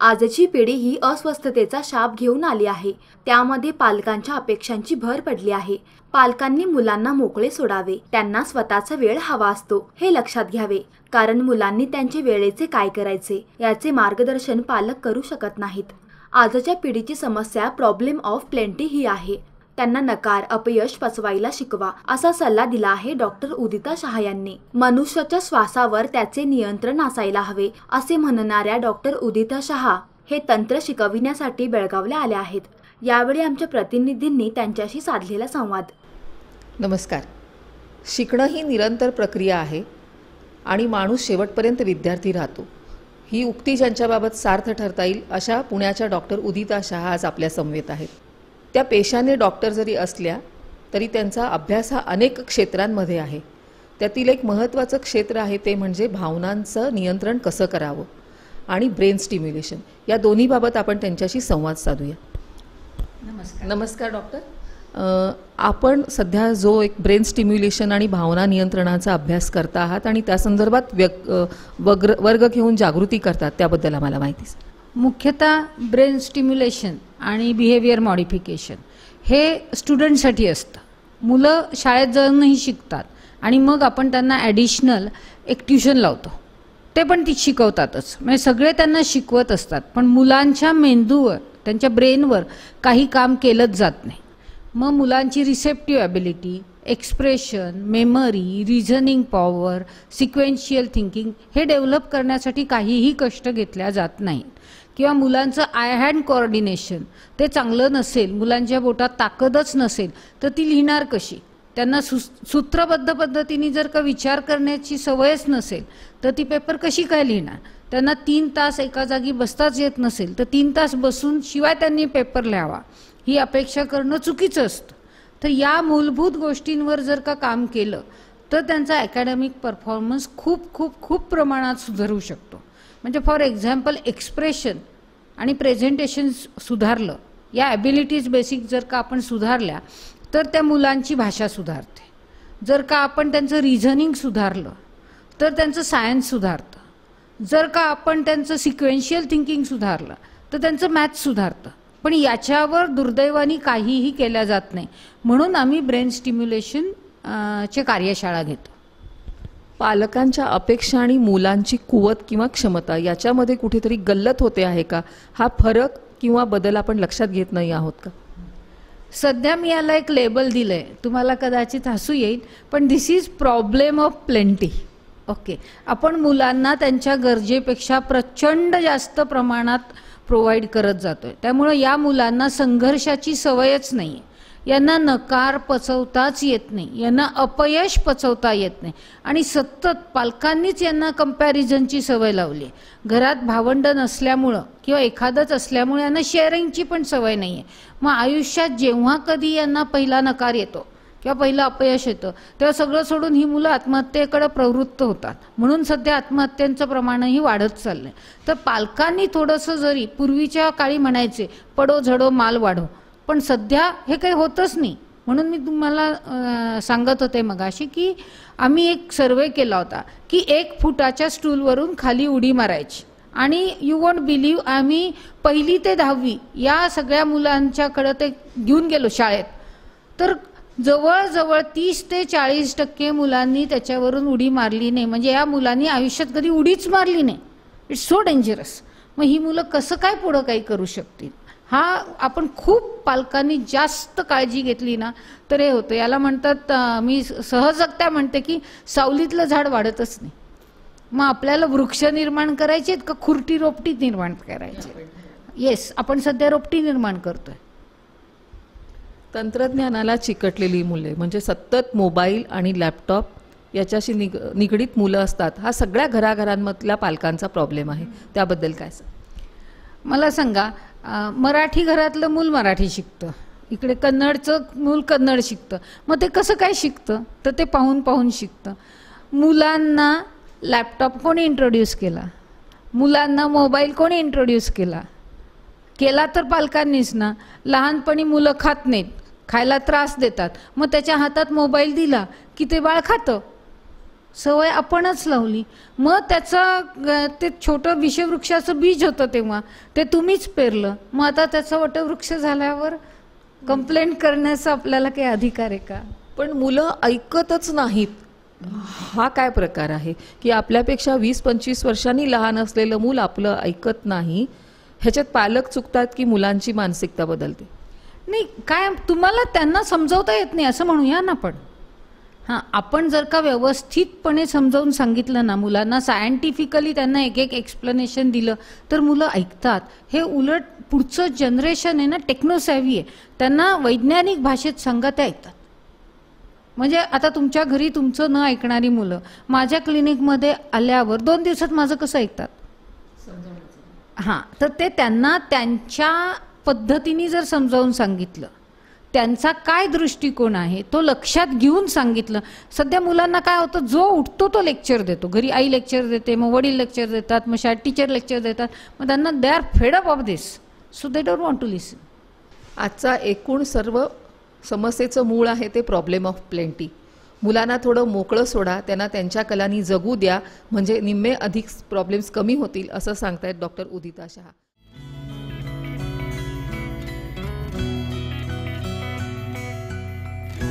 आजची पिढी ही अस्वस्थतेचा शाप घेऊन आली आहे. त्यामध्ये पालकांच्या अपेक्षांची भर पडली आहे. पालकांनी मुलांना मोकळे सोडावे. त्यांना स्वतःचा वेळ हवा असतो. हे लक्षात घ्यावे. कारण मुलांनी त्यांचे वेळेचे काय करायचे याचे मार्गदर्शन पालक करू शकत नाहीत. आजच्या पिढीची समस्या प्रॉब्लेम ऑफ प्लेंटी ही आहे. त्यांना नकार अपयश पचवायला शिकवा असा सल्ला दिला आहे डॉक्टर उदिता शहा यांनी. मनुष्याच्या श्वासावर त्याचे नियंत्रण असायला हवे असे म्हणणाऱ्या डॉक्टर उदिता शहा हे तंत्र शिकविण्यासाठी बेळगावला आल्या आहेत. यावेळी आमच्या प्रतिनिधींनी त्यांच्याशी साधलेला संवाद. नमस्कार. शिकणं ही निरंतर प्रक्रिया आहे आणि माणूस शेवटपर्यंत विद्यार्थी राहतो. ही उक्ती ज्यांच्याबाबत सार्थ ठरता येईल अशा पुण्याच्या डॉक्टर उदिता शहा आज आपल्या समवेत आहेत. त्या पेशाने डॉक्टर जरी असल्या तरी त्यांचा अभ्यास हा अनेक क्षेत्रांमध्ये आहे. त्यातील एक महत्त्वाचं क्षेत्र आहे ते म्हणजे भावनांचं नियंत्रण कसं करावं आणि ब्रेन स्टिम्युलेशन. या दोन्हीबाबत आपण त्यांच्याशी संवाद साधूया. नमस्कार. नमस्कार डॉक्टर. आपण सध्या जो एक ब्रेन स्टिम्युलेशन आणि भावना नियंत्रणाचा अभ्यास करता आहात आणि त्या संदर्भात वग्र वर्ग घेऊन जागृती करतात त्याबद्दल आम्हाला माहिती सांगा. मुख्यतः ब्रेन स्टिम्युलेशन आणि बिहेवियर मॉडिफिकेशन. हे स्टुडंटसाठी असतं. मुलं शाळेत जाऊनही शिकतात आणि मग आपण त्यांना ॲडिशनल एक ट्युशन लावतो. ते पण ती शिकवतातच. म्हणजे सगळे त्यांना शिकवत असतात. पण मुलांच्या मेंदूवर त्यांच्या ब्रेनवर काही काम केलंच जात नाही. मग मुलांची receptive ability expression memory reasoning power sequential thinking हे डेव्हलप करण्यासाठी काहीही कष्ट घेतल्या जात नाहीत. किंवा मुलांचं आय हँड कोऑर्डिनेशन ते चांगलं नसेल मुलांच्या बोटात ताकदच नसेल तर ती लिहिणार कशी? त्यांना सु सूत्रबद्ध पद्धतीने जर का विचार करण्याची सवयच नसेल तर ती पेपर कशी काय लिहिणार? त्यांना तीन तास एका जागी बसताच येत नसेल तर तीन तास बसून शिवाय त्यांनी पेपर लिहावा. ही अपेक्षा करणं चुकीचं असतं. तर या मूलभूत गोष्टींवर जर का काम केलं तर त्यांचा अकॅडमिक परफॉर्मन्स खूप खूप खूप प्रमाणात सुधारू शकतो. म्हणजे फॉर एक्झाम्पल एक्सप्रेशन आणि प्रेझेंटेशन सुधारलं. या ॲबिलिटीज बेसिक जर का आपण सुधारल्या तर त्या मुलांची भाषा सुधारते. जर का आपण त्यांचं रिझनिंग सुधारलं तर त्यांचं सायन्स सुधारतं. जर का आपण त्यांचं सिक्वेन्शियल थिंकिंग सुधारलं तर त्यांचं मॅथ्स सुधारतं. पण याच्यावर दुर्दैवानी काहीही केल्या जात नाही. म्हणून आम्ही ब्रेन स्टिम्युलेशन चे कार्यशाळा घेतो. पालकांच्या अपेक्षा आणि मुलांची कुवत किंवा क्षमता याच्यामध्ये कुठेतरी गल्लत होते आहे का? हा फरक किंवा बदल आपण लक्षात घेत नाही आहोत का? सध्या मी याला एक लेबल दिलंय. तुम्हाला कदाचित हसू येईल पण this is problem of plenty okay आपण मुलांना त्यांच्या गरजेपेक्षा प्रचंड जास्त प्रमाणात प्रोव्हाइड करत जातोय. त्यामुळं या मुलांना संघर्षाची सवयच नाही आहे यांना नकार पचवताच येत नाही यांना अपयश पचवता येत नाही. आणि सतत पालकांनीच यांना कम्पॅरिझनची सवय लावली. घरात भावंड नसल्यामुळं किंवा एखादंच असल्यामुळे यांना शेअरिंगची पण सवय नाही आहे मग आयुष्यात जेव्हा कधी यांना पहिला नकार येतो किंवा पहिलं अपयश येतं तेव्हा सगळं सोडून ही मुलं आत्महत्येकडे प्रवृत्त होतात. म्हणून सध्या आत्महत्यांचं प्रमाणही वाढत चाललंय. तर पालकांनी थोडंसं जरी पूर्वीच्या काळी म्हणायचे पडो झडो माल वाढो पण सध्या हे काही होतच नाही. म्हणून मी तुम्हाला सांगत होते मगाशी की आम्ही एक सर्वे केला होता की एक फुटाच्या स्टूलवरून खाली उडी मारायची. आणि यू वॉन्ट बिलीव्ह आम्ही पहिली ते दहावी या सगळ्या मुलांच्याकडं ते घेऊन गेलो शाळेत. तर जवळजवळ तीस ते चाळीस टक्के मुलांनी त्याच्यावरून उडी मारली नाही. म्हणजे या मुलांनी आयुष्यात कधी उडीच मारली नाही. इट्स सो डेंजरस मग ही मुलं कसं काय पुढं काही करू शकतील? हा आपण खूप पालकांनी जास्त काळजी घेतली ना तर हे होतं. याला म्हणतात मी सहजगत्या म्हणते की सावलीतलं झाड वाढतच नाही. मग आपल्याला वृक्ष निर्माण करायचे आहेत का खुर्टी रोपटी निर्माण करायचे येस आपण सध्या रोपटी निर्माण करतोय. तंत्रज्ञानाला चिकटलेली मुले म्हणजे सतत मोबाईल आणि लॅपटॉप याच्याशी निग निगडीत मुलं असतात. हा सगळ्या घराघरांमधल्या पालकांचा प्रॉब्लेम आहे. त्याबद्दल काय सांग मला सांगा मराठी घरातलं मूल मराठी शिकतं. इकडे कन्नडचं मूल कन्नड शिकतं. मग ते कसं काय शिकतं? तर ते पाहून पाहून शिकतं. मुलांना लॅपटॉप कोणी इंट्रोड्यूस केला? मुलांना मोबाईल कोणी इंट्रोड्यूस केला? केला तर पालकांनीच ना. लहानपणी मुलं खात नाहीत. खायला त्रास देतात. मग त्याच्या हातात मोबाईल दिला की ते बाळ खातं? सवय आपणच लावली. मग त्याचं ते छोटं विषवृक्षाचं बीज होतं तेव्हा ते तुम्हीच पेरलं. मग आता त्याचा वटवृक्ष झाल्यावर कंप्लेंट करण्याचा आपल्याला काही अधिकार आहे का? पण मुलं ऐकतच नाहीत. हा काय प्रकार आहे? की आपल्यापेक्षा वीस पंचवीस वर्षांनी लहान असलेलं मूल आपलं ऐकत नाही ह्याच्यात पालक चुकतात की मुलांची मानसिकता बदलते? नाही काय तुम्हाला त्यांना समजवता येत नाही असं म्हणूया ना पण हां आपण जर का व्यवस्थितपणे समजावून सांगितलं ना मुलांना सायंटिफिकली त्यांना एक एक एक्सप्लेनेशन दिलं तर मुलं ऐकतात. हे उलट पुढचं जनरेशन आहे ना टेक्नोसॅव्ही आहे. त्यांना वैज्ञानिक भाषेत सांगा ते ऐकतात म्हणजे आता तुमच्या घरी तुमचं न ऐकणारी मुलं माझ्या क्लिनिकमध्ये आल्यावर दोन दिवसात माझं कसं ऐकतात? हां तर ते त्यांना त्यांच्या पद्धतीने जर समजावून सांगितलं त्यांचा काय दृष्टिकोन आहे तो लक्षात घेऊन सांगितलं. सध्या मुलांना काय होतं जो उठतो तो लेक्चर देतो. घरी आई लेक्चर देते मग वडील लेक्चर देतात मग शाळेत टीचर लेक्चर देतात. मग त्यांना they are fed up of this so they don't want to listen आजचा एकूण सर्व समस्येचं मूळ आहे ते प्रॉब्लेम ऑफ प्लेंटी मुलांना थोडं मोकळं सोडा त्यांना त्यांच्या कलांनी जगू द्या. म्हणजे निम्मे अधिक प्रॉब्लेम्स कमी होतील असं सांगतायत डॉक्टर उदिता शहा.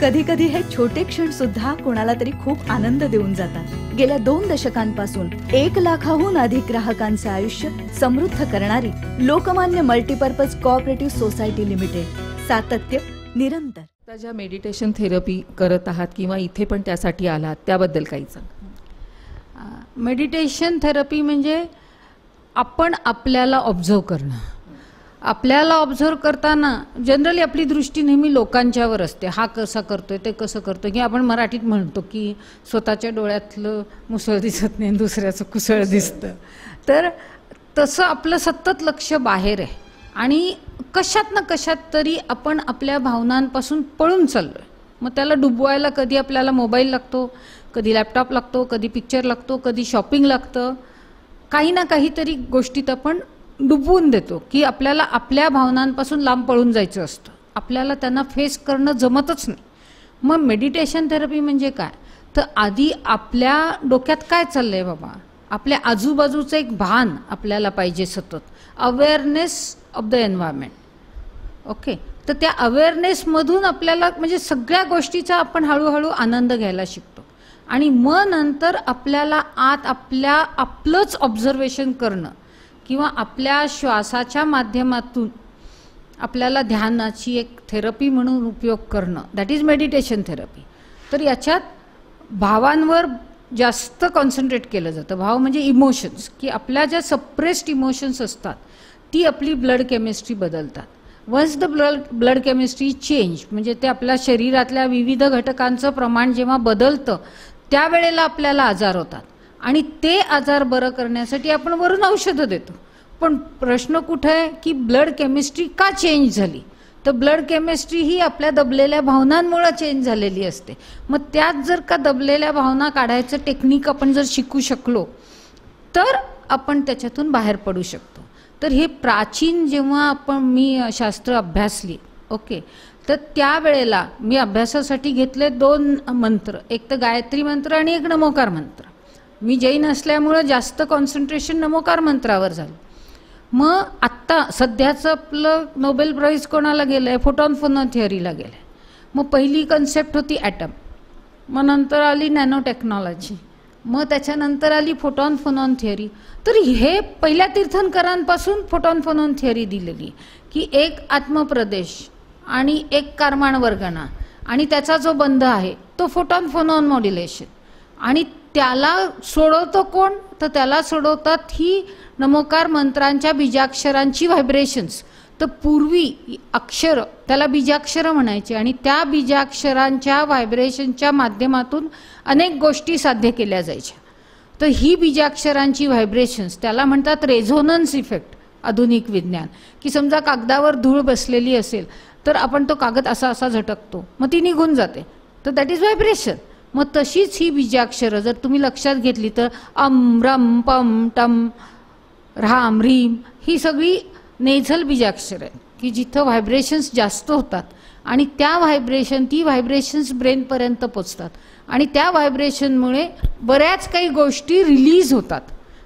कधी कधी हे छोटे क्षण सुद्धा कोणाला तरी खूप आनंद देऊन जातात. गेल्या दोन दशकांपासून एक लाखाहून अधिक ग्राहकांचे आयुष्य समृद्ध करणारी Lokmanya multipurpose cooperative society limited सातत्य निरंतर. आता ज्या मेडिटेशन थेरपी करत आहात किंवा इथे पण त्यासाठी आलात त्याबद्दल काही सांग. मेडिटेशन थेरपी म्हणजे आपण आपल्याला ऑब्झर्व करणं. आपल्याला ऑब्झर्व करताना जनरली आपली दृष्टी नेहमी लोकांच्यावर असते. हा कसा करतोय ते कसं करतो की आपण मराठीत म्हणतो की स्वतःच्या डोळ्यातलं मुसळ दिसत नाही दुसऱ्याचं कुसळ दिसतं. तर तसं आपलं सतत लक्ष बाहेर आहे. आणि कशात ना कशात तरी आपण आपल्या भावनांपासून पळून चाललो आहे मग त्याला डुबवायला कधी आपल्याला मोबाईल लागतो कधी लॅपटॉप लागतो कधी पिक्चर लागतो कधी शॉपिंग लागतं. काही ना काहीतरी गोष्टीत आपण डुबवून देतो की आपल्याला आपल्या भावनांपासून लांब पळून जायचं असतं. आपल्याला त्यांना फेस करणं जमतच नाही. मग मेडिटेशन थेरपी म्हणजे काय? तर आधी आपल्या डोक्यात काय चाललं आहे बाबा? आपल्या आजूबाजूचं एक भान आपल्याला पाहिजे सतत. Awareness of the environment okay तर त्या अवेअरनेसमधून आपल्याला म्हणजे सगळ्या गोष्टीचा आपण हळूहळू आनंद घ्यायला शिकतो. आणि मग नंतर आपल्याला आत आपल्या आपलंच ऑब्झर्वेशन करणं किंवा आपल्या श्वासाच्या माध्यमातून आपल्याला ध्यानाची एक थेरपी म्हणून उपयोग करणं. दॅट इज मेडिटेशन थेरपी तर याच्यात भावांवर जास्त कॉन्सन्ट्रेट केलं जातं. भाव म्हणजे इमोशन्स की आपल्या ज्या सप्रेस्ड इमोशन्स असतात ती आपली ब्लड केमिस्ट्री बदलतात. Once the blood blood chemistry change म्हणजे ते आपल्या शरीरातल्या विविध घटकांचं प्रमाण जेव्हा बदलतं त्यावेळेला आपल्याला आजार होतात. आणि ते आजार बरं करण्यासाठी आपण वरून औषधं देतो. पण प्रश्न कुठे आहे की ब्लड केमिस्ट्री का चेंज झाली? तर ब्लड केमिस्ट्री ही आपल्या दबलेल्या भावनांमुळे चेंज झालेली असते. मग त्यात जर का दबलेल्या भावना काढायचं टेक्निक आपण जर शिकू शकलो तर आपण त्याच्यातून बाहेर पडू शकतो. तर हे प्राचीन जेव्हा आपण मी शास्त्र अभ्यासली ओके? तर त्यावेळेला मी अभ्यासासाठी घेतले दोन मंत्र. एक तर गायत्री मंत्र आणि एक नमोकार मंत्र. मी जैन असल्यामुळं जास्त कॉन्सन्ट्रेशन नमोकार मंत्रावर झालं. मग आत्ता सध्याचं आपलं नोबेल प्राईज कोणाला गेलं आहे फोटॉन फोनॉन थिअरीला गेलं आहे मग पहिली कन्सेप्ट होती ॲटम मग नंतर आली नॅनो टेक्नॉलॉजी मग त्याच्यानंतर आली फोटॉन फोनॉन थिअरी तर हे पहिल्या तीर्थंकरांपासून फोटॉन फोनॉन थिअरी दिलेली. की एक आत्मप्रदेश आणि एक कारमाण वर्गणा आणि त्याचा जो बंध आहे तो फोटॉन फोनॉन मॉड्युलेशन आणि त्याला सोडवतं कोण? तर त्याला सोडवतात ही नमोकार मंत्रांच्या बीजाक्षरांची व्हायब्रेशन्स तर पूर्वी अक्षर त्याला बीजाक्षरं म्हणायचे आणि त्या बीजाक्षरांच्या व्हायब्रेशनच्या माध्यमातून अनेक गोष्टी साध्य केल्या जायच्या. तर ही बीजाक्षरांची व्हायब्रेशन्स त्याला म्हणतात रेझोनन्स इफेक्ट आधुनिक विज्ञान. की समजा कागदावर धूळ बसलेली असेल तर आपण तो कागद असा असा झटकतो मग ती निघून जाते. तर दॅट इज व्हायब्रेशन मग तशीच ही बीजाक्षरं जर तुम्ही लक्षात घेतली तर अम रम पम टम राम रीम ही सगळी नेझल बीजाक्षर आहेत की जिथं व्हायब्रेशन्स जास्त होतात आणि त्या व्हायब्रेशन ती व्हायब्रेशन्स ब्रेनपर्यंत पोचतात. आणि त्या व्हायब्रेशनमुळे बऱ्याच काही गोष्टी रिलीज होतात.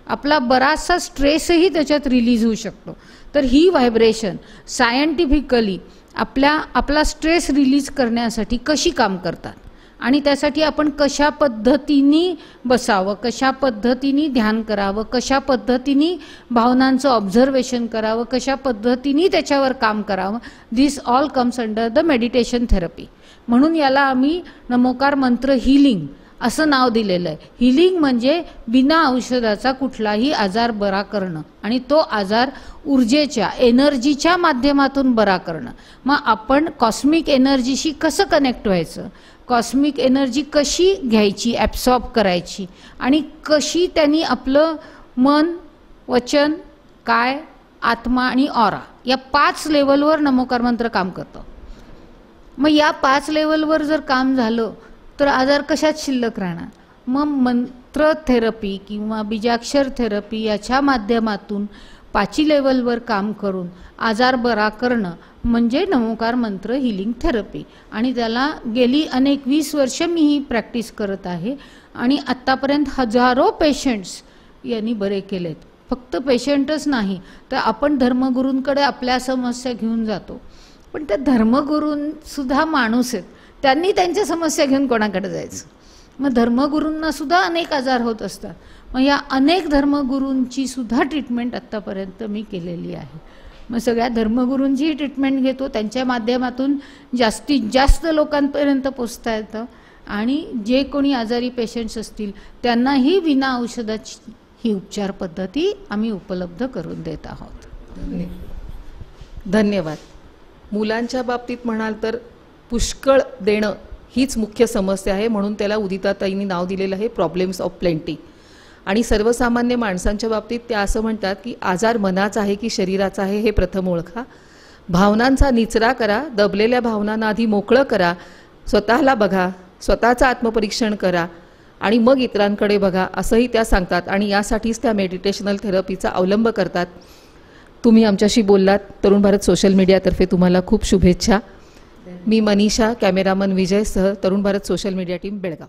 आपला बराचसा स्ट्रेसही त्याच्यात रिलीज होऊ शकतो. तर ही व्हायब्रेशन सायंटिफिकली आपल्या आपला स्ट्रेस रिलीज करण्यासाठी कशी काम करतात? आणि त्यासाठी आपण कशा पद्धतीने बसावं कशा पद्धतीने ध्यान करावं कशा पद्धतीने भावनांचं ऑब्झर्वेशन करावं कशा पद्धतीने त्याच्यावर काम करावं this all comes under the meditation therapy म्हणून याला आम्ही नमोकार मंत्र हिलिंग असं नाव दिलेलं आहे. हिलिंग म्हणजे बिना औषधाचा कुठलाही आजार बरा करणं आणि तो आजार ऊर्जेच्या एनर्जीच्या माध्यमातून बरा करणं. मग आपण कॉस्मिक एनर्जीशी कसं कनेक्ट व्हायचं? कॉस्मिक एनर्जी कशी घ्यायची ॲब्सॉर्ब करायची आणि कशी त्यांनी आपलं मन वचन काय आत्मा आणि ऑरा या पाच लेवलवर नमोकार मंत्र काम करतं. मग या पाच लेवलवर जर काम झालं तर आजार कशात शिल्लक राहणार? मग मंत्र थेरपी किंवा बीजाक्षर थेरपी याच्या माध्यमातून पाची लेवलवर काम करून आजार बरा करणं म्हणजे नमोकार मंत्र हिलिंग थेरपी आणि त्याला गेली अनेक वीस वर्ष मी ही प्रॅक्टिस करत आहे. आणि आत्तापर्यंत हजारो पेशंट्स यांनी बरे केलेत. फक्त पेशंटच नाही तर आपण धर्मगुरूंकडे आपल्या समस्या घेऊन जातो. पण त्या धर्मगुरूंसुद्धा माणूस आहेत. त्यांनी त्यांच्या समस्या घेऊन कोणाकडे जायचं? मग धर्मगुरूंना सुद्धा अनेक आजार होत असतात. मग या अनेक धर्मगुरूंची सुद्धा ट्रीटमेंट आत्तापर्यंत मी केलेली आहे. मग सगळ्या धर्मगुरूंचीही ट्रीटमेंट घेतो त्यांच्या माध्यमातून जास्तीत जास्त लोकांपर्यंत पोचता येतं. आणि जे कोणी आजारी पेशंट्स असतील त्यांनाही विना औषधाची ही उपचार पद्धती आम्ही उपलब्ध करून देत आहोत. धन्यवाद. मुलांच्या बाबतीत म्हणाल तर पुष्कळ देणं हीच मुख्य समस्या आहे म्हणून त्याला उदिताताईंनी नाव दिलेलं आहे प्रॉब्लेम्स ऑफ प्लेंटी आणि सर्वसामान्य माणसांच्या बाबतीत त्या असं म्हणतात की आजार मनाचा आहे की शरीराचा आहे हे प्रथम ओळखा. भावनांचा निचरा करा दबलेल्या भावनांना आधी मोकळं करा स्वतःला बघा स्वतःचं आत्मपरीक्षण करा आणि मग इतरांकडे बघा असंही त्या सांगतात आणि यासाठीच त्या मेडिटेशनल थेरपीचा अवलंब करतात. तुम्ही आमच्याशी बोललात तरुण भारत सोशल मीडियातर्फे तुम्हाला खूप शुभेच्छा. मी Manisha cameraman विजयसह Tarun Bharat social media team Belgaum.